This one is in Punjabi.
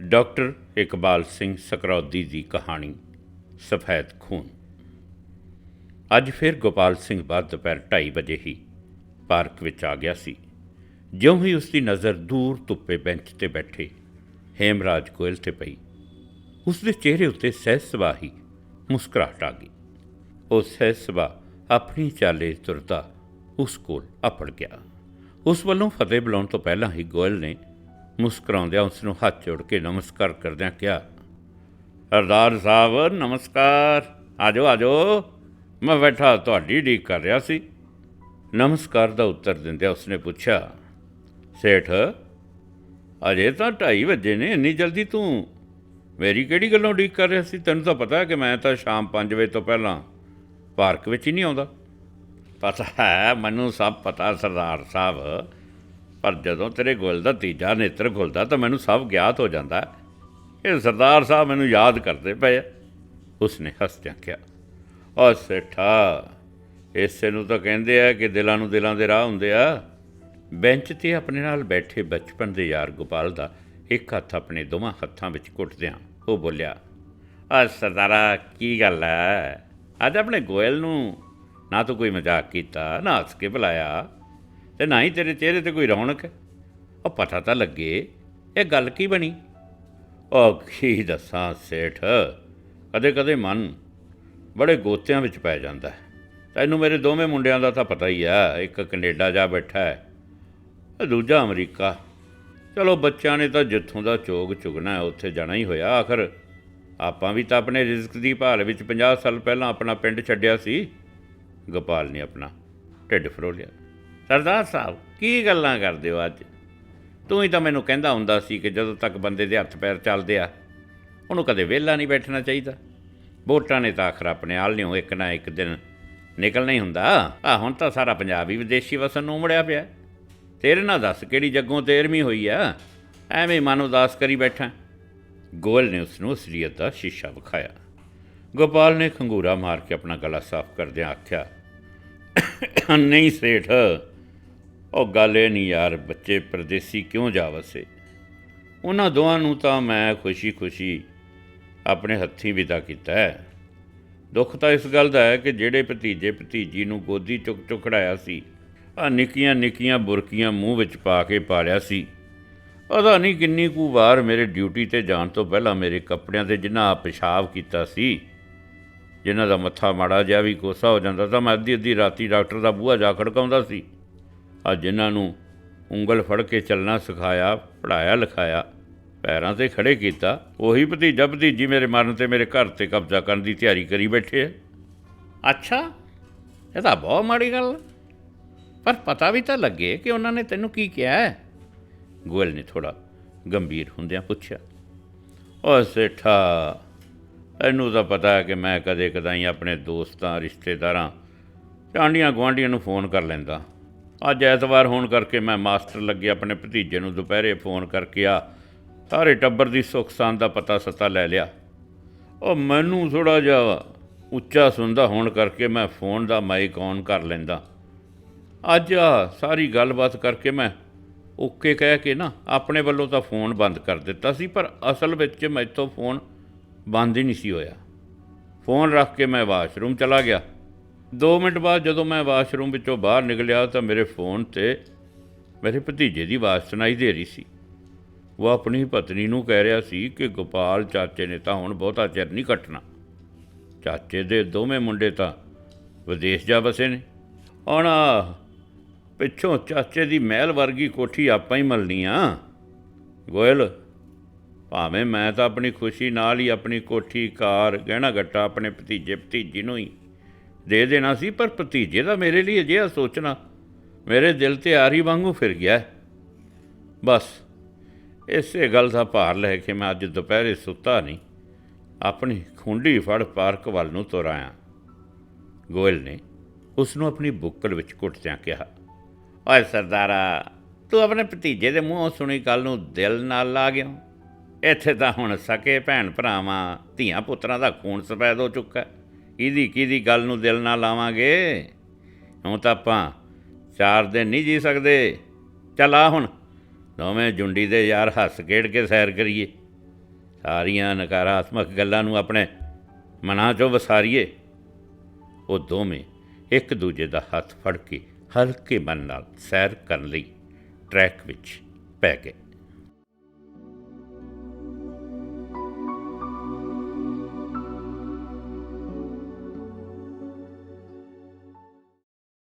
ਡਾਕਟਰ ਇਕਬਾਲ ਸਿੰਘ ਸਕਰੌਦੀ ਦੀ ਕਹਾਣੀ, ਸਫੈਦ ਖੂਨ। ਅੱਜ ਫਿਰ ਗੋਪਾਲ ਸਿੰਘ ਬਾਅਦ ਦੁਪਹਿਰ 2:30 ਵਜੇ ਹੀ ਪਾਰਕ ਵਿੱਚ ਆ ਗਿਆ ਸੀ। ਜਿਉਂ ਹੀ ਉਸ ਦੀ ਨਜ਼ਰ ਦੂਰ ਧੁੱਪੇ ਬੈਂਚ ਤੇ ਬੈਠੇ ਹੇਮਰਾਜ ਗੋਇਲ ਤੇ ਪਈ ਉਸ ਦੇ ਚਿਹਰੇ ਉੱਤੇ ਸਹਿਜ ਸੁਭਾਅ ਹੀ ਮੁਸਕਰਾਹਟ ਆ ਗਈ। ਉਹ ਸਹਿਜ ਸੁਭਾਅ ਆਪਣੀ ਚਾਲੇ ਤੁਰਦਾ ਉਸ ਕੋਲ ਅਪੜ ਗਿਆ। ਉਸ ਵੱਲੋਂ ਫਤਿਹ ਬੁਲਾਉਣ ਤੋਂ ਪਹਿਲਾਂ ਹੀ ਗੋਇਲ ਨੇ ਮੁਸਕਰਾਉਂਦਿਆਂ ਉਸ ਨੂੰ ਹੱਥ ਜੋੜ ਕੇ ਨਮਸਕਾਰ ਕਰਦਿਆਂ ਕਿਹਾ, ਸਰਦਾਰ ਸਾਹਿਬ, ਨਮਸਕਾਰ। ਆਜੋ ਆਜੋ। ਮੈਂ ਬੈਠਾ ਤੁਹਾਡੀ ਢੀਕ ਕਰ ਰਿਹਾ ਸੀ। ਨਮਸਕਾਰ ਦਾ ਉੱਤਰ ਦਿੰਦਿਆਂ ਉਸਨੇ ਪੁੱਛਿਆ, ਸੇਠ, ਅਜੇ ਤਾਂ 2:30 ਵਜੇ ਨੇ, ਇੰਨੀ ਜਲਦੀ ਤੂੰ ਮੇਰੀ ਕਿਹੜੀ ਗੱਲੋਂ ਢੀਕ ਕਰ ਰਿਹਾ ਸੀ? ਤੈਨੂੰ ਤਾਂ ਪਤਾ ਹੈ ਕਿ ਮੈਂ ਤਾਂ ਸ਼ਾਮ 5 ਵਜੇ ਤੋਂ ਪਹਿਲਾਂ ਪਾਰਕ ਵਿੱਚ ਹੀ ਨਹੀਂ ਆਉਂਦਾ। ਪਤਾ ਹੈ, ਮੈਨੂੰ ਸਭ ਪਤਾ ਸਰਦਾਰ ਸਾਹਿਬ। ਪਰ ਜਦੋਂ ਤੇਰੇ ਗੁੱਲ ਦਾ ਤੀਜਾ ਨੇਤਰ ਖੁੱਲਦਾ ਤਾਂ ਮੈਨੂੰ ਸਭ ਗਿਆਤ ਹੋ ਜਾਂਦਾ। ਇਹ ਸਰਦਾਰ ਸਾਹਿਬ ਮੈਨੂੰ ਯਾਦ ਕਰਦੇ ਪਏ ਉਸਨੇ ਹੱਸਦਿਆਂ ਕਿਹਾ ਓ ਸੇਠਾ, ਇਸੇ ਨੂੰ ਤਾਂ ਕਹਿੰਦੇ ਆ ਕਿ ਦਿਲਾਂ ਨੂੰ ਦਿਲਾਂ ਦੇ ਰਾਹ ਹੁੰਦੇ ਆ। ਬੈਂਚ ਤੇ ਆਪਣੇ ਨਾਲ ਬੈਠੇ ਬਚਪਨ ਦੇ ਯਾਰ ਗੋਪਾਲ ਦਾ ਇੱਕ ਹੱਥ ਆਪਣੇ ਦੋਵਾਂ ਹੱਥਾਂ ਵਿੱਚ ਘੁੱਟਦਿਆਂ ਉਹ ਬੋਲਿਆ ਆ ਸਰਦਾਰਾ, ਕੀ ਗੱਲ ਹੈ ਅੱਜ ਆਪਣੇ ਗੋਇਲ ਨੂੰ ਨਾ ਤੂੰ ਕੋਈ ਮਜ਼ਾਕ ਕੀਤਾ, ਨਾ ਹੱਸ ਕੇ ਬੁਲਾਇਆ। ਤੇ ਨਾ ਹੀ ਤੇਰੇ ਚਿਹਰੇ ਤੇ ਕੋਈ ਰੌਣਕ। ਹੈ ਉਹ ਪਤਾ ਤਾਂ ਲੱਗੇ, ਇਹ ਗੱਲ ਕੀ ਬਣੀ? ਉਹ ਕੀ ਦੱਸਾਂ ਸੇਠ ਕਦੇ ਕਦੇ ਮਨ ਬੜੇ ਗੋਤਿਆਂ ਵਿੱਚ ਪੈ ਜਾਂਦਾ ਹੈ। ਤੈਨੂੰ ਮੇਰੇ ਦੋਵੇਂ ਮੁੰਡਿਆਂ ਦਾ ਤਾਂ ਪਤਾ ਹੀ ਆ, ਇੱਕ ਕੈਨੇਡਾ ਜਾ ਬੈਠਾ ਹੈ ਦੂਜਾ ਅਮਰੀਕਾ। ਚਲੋ ਬੱਚਿਆਂ ਨੇ ਤਾਂ ਜਿੱਥੋਂ ਦਾ ਚੋਗ ਚੁਗਣਾ ਉੱਥੇ ਜਾਣਾ ਹੀ ਹੋਇਆ। ਆਖਰ ਆਪਾਂ ਵੀ ਤਾਂ ਆਪਣੇ ਰਿਜ਼ਕ ਦੀ ਭਾਲ ਵਿੱਚ 50 ਸਾਲ ਪਹਿਲਾਂ ਆਪਣਾ ਪਿੰਡ ਛੱਡਿਆ ਸੀ। ਗੋਪਾਲ ਨੇ ਆਪਣਾ ਢਿੱਡ ਫਰੋਲਿਆ। ਸਰਦਾਰ ਸਾਹਿਬ, ਕੀ ਗੱਲਾਂ ਕਰਦੇ ਹੋ ਅੱਜ? ਤੂੰ ਹੀ ਤਾਂ ਮੈਨੂੰ ਕਹਿੰਦਾ ਹੁੰਦਾ ਸੀ ਕਿ ਜਦੋਂ ਤੱਕ ਬੰਦੇ ਦੇ ਹੱਥ ਪੈਰ ਚੱਲਦੇ ਆ, ਉਹਨੂੰ ਕਦੇ ਵਿਹਲਾ ਨਹੀਂ ਬੈਠਣਾ ਚਾਹੀਦਾ। ਵੋਟਾਂ ਨੇ ਤਾਂ ਆਖਰ ਆਪਣੇ ਆਲ ਨਿਓ ਇੱਕ ਨਾ ਇੱਕ ਦਿਨ ਨਿਕਲਣਾ ਹੀ ਹੁੰਦਾ। ਆ, ਹੁਣ ਤਾਂ ਸਾਰਾ ਪੰਜਾਬ ਹੀ ਵਿਦੇਸ਼ੀ ਵਸਣ ਨੂੰ ਉਮੜਿਆ ਪਿਆ। ਤੇਰੇ ਨਾਲ ਦੱਸ ਕਿਹੜੀ ਜੱਗੋਂ ਤੇਰਵੀਂ ਹੋਈ ਆ? ਐਵੇਂ ਮਨ ਉਦਾਸ ਕਰੀ ਬੈਠਾ। ਗੋਲ ਨੇ ਉਸ ਨੂੰ ਅਸਲੀਅਤ ਦਾ ਸ਼ੀਸ਼ਾ ਵਿਖਾਇਆ। ਗੋਪਾਲ ਨੇ ਖੰਗੂਰਾ ਮਾਰ ਕੇ ਆਪਣਾ ਗਲਾ ਸਾਫ਼ ਕਰਦਿਆਂ ਆਖਿਆ, ਨਹੀਂ ਸੇਠ ਉਹ ਗੱਲ ਇਹ ਨਹੀਂ ਯਾਰ, ਬੱਚੇ ਪਰਦੇਸੀ ਕਿਉਂ ਜਾ ਵਸੇ ਉਹਨਾਂ ਦੋਵਾਂ ਨੂੰ ਤਾਂ ਮੈਂ ਖੁਸ਼ੀ-ਖੁਸ਼ੀ ਆਪਣੇ ਹੱਥੀਂ ਵਿਦਾ ਕੀਤਾ ਹੈ। ਦੁੱਖ ਤਾਂ ਇਸ ਗੱਲ ਦਾ ਹੈ ਕਿ ਜਿਹੜੇ ਭਤੀਜੇ ਭਤੀਜੀ ਨੂੰ ਗੋਦੀ ਚੁੱਕ ਚੁਕੜਾਇਆ ਸੀ ਆ ਨਿੱਕੀਆਂ ਨਿੱਕੀਆਂ ਬੁਰਕੀਆਂ ਮੂੰਹ ਵਿੱਚ ਪਾ ਕੇ ਪਾਲਿਆ ਸੀ। ਪਤਾ ਨਹੀਂ ਕਿੰਨੀ ਕੁ ਵਾਰ ਮੇਰੇ ਡਿਊਟੀ ਤੇ ਜਾਣ ਤੋਂ ਪਹਿਲਾਂ ਮੇਰੇ ਕੱਪੜਿਆਂ ਤੇ ਜਿੰਨਾ ਪਿਸ਼ਾਬ ਕੀਤਾ ਸੀ ਜਿਨ੍ਹਾਂ ਦਾ ਮੱਥਾ ਮਾੜਾ ਜਿਹਾ ਵੀ ਕੋਸਾ ਹੋ ਜਾਂਦਾ ਤਾਂ ਮੈਂ ਅੱਧੀ ਅੱਧੀ ਰਾਤੀ ਡਾਕਟਰ ਦਾ ਬੂਹਾ ਜਾ ਖੜਕਾਉਂਦਾ ਸੀ। ਆ ਜਿਨ੍ਹਾਂ ਨੂੰ ਉਂਗਲ ਫੜ ਕੇ ਚੱਲਣਾ ਸਿਖਾਇਆ ਪੜਾਇਆ ਲਿਖਾਇਆ, ਪੈਰਾਂ ਤੇ ਖੜੇ ਕੀਤਾ। ਉਹੀ ਭਤੀਜਾ ਭਤੀਜੀ ਮੇਰੇ ਮਰਨ ਤੇ ਮੇਰੇ ਘਰ ਤੇ ਕਬਜ਼ਾ ਕਰਨ ਦੀ ਤਿਆਰੀ ਕਰੀ ਬੈਠੇ ਆ। ਅੱਛਾ, ਇਹ ਤਾਂ ਬਹੁਤ ਮਾੜੀ ਗੱਲ ਪਰ ਪਤਾ ਵੀ ਤਾਂ ਲੱਗੇ ਕਿ ਉਹਨਾਂ ਨੇ ਤੈਨੂੰ ਕੀ ਕਿਹਾ ਹੈ। ਗੋਇਲ ਨੇ ਥੋੜਾ ਗੰਭੀਰ ਹੁੰਦਿਆਂ ਪੁੱਛਿਆ ਓ ਸੇਠਾ ਇਹਨੂੰ ਤਾਂ ਪਤਾ ਹੈ ਕਿ ਮੈਂ ਕਦੇ ਕਦਾਈ ਆਪਣੇ ਦੋਸਤਾਂ, ਰਿਸ਼ਤੇਦਾਰਾਂ ਚਾਂਡੀਆਂ ਗੁਆਂਢੀਆਂ ਨੂੰ ਫੋਨ ਕਰ ਲੈਂਦਾ। ਅੱਜ ਐਤਵਾਰ ਹੋਣ ਕਰਕੇ ਮੈਂ ਮਾਸਟਰ ਲੱਗੇ ਆਪਣੇ ਭਤੀਜੇ ਨੂੰ ਦੁਪਹਿਰੇ ਫੋਨ ਕਰਕੇ ਆ, ਸਾਰੇ ਟੱਬਰ ਦੀ ਸੁੱਖ ਸਾਂਦ ਦਾ ਪਤਾ ਸਤਾ ਲੈ ਲਿਆ। ਉਹ ਮੈਨੂੰ ਥੋੜਾ ਜਿਹਾ ਉੱਚਾ ਸੁਣਦਾ ਹੋਣ ਕਰਕੇ ਮੈਂ ਫੋਨ ਦਾ ਮਾਈਕ ਔਨ ਕਰ ਲੈਂਦਾ। ਅੱਜ ਆ ਸਾਰੀ ਗੱਲਬਾਤ ਕਰਕੇ ਮੈਂ ਓਕੇ ਕਹਿ ਕੇ ਨਾ ਆਪਣੇ ਵੱਲੋਂ ਤਾਂ ਫੋਨ ਬੰਦ ਕਰ ਦਿੱਤਾ ਸੀ, ਪਰ ਅਸਲ ਵਿੱਚ ਮੈਥੋਂ ਫੋਨ ਬੰਦ ਹੀ ਨਹੀਂ ਸੀ ਹੋਇਆ। ਫੋਨ ਰੱਖ ਕੇ ਮੈਂ ਵਾਸ਼ਰੂਮ ਚਲਾ ਗਿਆ। 2 ਮਿੰਟ ਬਾਅਦ ਜਦੋਂ ਮੈਂ ਵਾਸ਼ਰੂਮ ਵਿੱਚੋਂ ਬਾਹਰ ਨਿਕਲਿਆ ਤਾਂ ਮੇਰੇ ਫੋਨ ਤੇ ਮੇਰੇ ਭਤੀਜੇ ਦੀ ਆਵਾਜ਼ ਸੁਣਾਈ ਦੇ ਰਹੀ ਸੀ। ਉਹ ਆਪਣੀ ਪਤਨੀ ਨੂੰ ਕਹਿ ਰਿਹਾ ਸੀ ਕਿ ਗੋਪਾਲ ਚਾਚੇ ਨੇ ਤਾਂ ਹੁਣ ਬਹੁਤਾ ਚਿਰ ਨਹੀਂ ਕੱਟਣਾ। ਚਾਚੇ ਦੇ ਦੋਵੇਂ ਮੁੰਡੇ ਤਾਂ ਵਿਦੇਸ਼ ਜਾ ਵਸੇ ਨੇ। ਹੁਣ ਆਹ ਪਿੱਛੋਂ ਚਾਚੇ ਦੀ ਮਹਿਲ ਵਰਗੀ ਕੋਠੀ ਆਪਾਂ ਹੀ ਮਲਣੀ ਆ। ਗੋਇਲ, ਭਾਵੇਂ ਮੈਂ ਤਾਂ ਆਪਣੀ ਖੁਸ਼ੀ ਨਾਲ ਹੀ ਆਪਣੀ ਕੋਠੀ, ਕਾਰ, ਗਹਿਣਾ ਗੱਟਾ ਆਪਣੇ ਭਤੀਜੇ ਭਤੀਜੀ ਨੂੰ ਹੀ ਦੇ ਦੇਣਾ ਸੀ, ਪਰ ਭਤੀਜੇ ਦਾ ਮੇਰੇ ਲਈ ਅਜਿਹਾ ਸੋਚਣਾ ਮੇਰੇ ਦਿਲ ਤੇ ਆਰੀ ਵਾਂਗੂ ਫਿਰ ਗਿਆ ਬਸ, ਇਸੇ ਗੱਲ ਦਾ ਭਾਰ ਲੈ ਕੇ ਮੈਂ ਅੱਜ ਦੁਪਹਿਰੇ ਸੁੱਤਾ ਨਹੀਂ। ਆਪਣੀ ਖੁੰਡੀ ਫੜ ਪਾਰਕ ਵੱਲ ਨੂੰ ਤੁਰ ਆਇਆ ਗੋਇਲ ਨੇ ਉਸ ਨੂੰ ਆਪਣੀ ਬੁੱਕਲ ਵਿੱਚ ਘੁੱਟਦਿਆਂ ਕਿਹਾ, ਓਏ ਸਰਦਾਰਾ, ਤੂੰ ਆਪਣੇ ਭਤੀਜੇ ਦੇ ਮੂੰਹੋਂ ਸੁਣੀ ਗੱਲ ਨੂੰ ਦਿਲ ਨਾਲ ਲਾ ਗਿਆ ਇੱਥੇ ਤਾਂ ਹੁਣ ਸਕੇ ਭੈਣ ਭਰਾਵਾਂ, ਧੀਆਂ ਪੁੱਤਰਾਂ ਦਾ ਖੂਨ ਸਫੈਦ ਹੋ ਚੁੱਕਾ ਹੈ। ਕਿਹਦੀ ਕਿਹਦੀ ਗੱਲ ਨੂੰ ਦਿਲ ਨਾਲ ਲਾਵਾਂਗੇ? ਹੁਣ ਤਾਂ ਆਪਾਂ ਚਾਰ ਦਿਨ ਨਹੀਂ ਜੀ ਸਕਦੇ। ਚੱਲ ਆ ਹੁਣ। ਦੋਵੇਂ ਜੁੰਡੀ ਦੇ ਯਾਰ ਹੱਸ ਖੇਡ ਕੇ ਸੈਰ ਕਰੀਏ। ਸਾਰੀਆਂ ਨਕਾਰਾਤਮਕ ਗੱਲਾਂ ਨੂੰ ਆਪਣੇ ਮਨਾਂ 'ਚੋਂ ਵਸਾਰੀਏ। ਉਹ ਦੋਵੇਂ ਇੱਕ ਦੂਜੇ ਦਾ ਹੱਥ ਫੜ ਕੇ ਹਲਕੇ ਮਨ ਨਾਲ ਸੈਰ ਕਰਨ ਲਈ ਟਰੈਕ ਵਿੱਚ ਪੈ ਗਏ।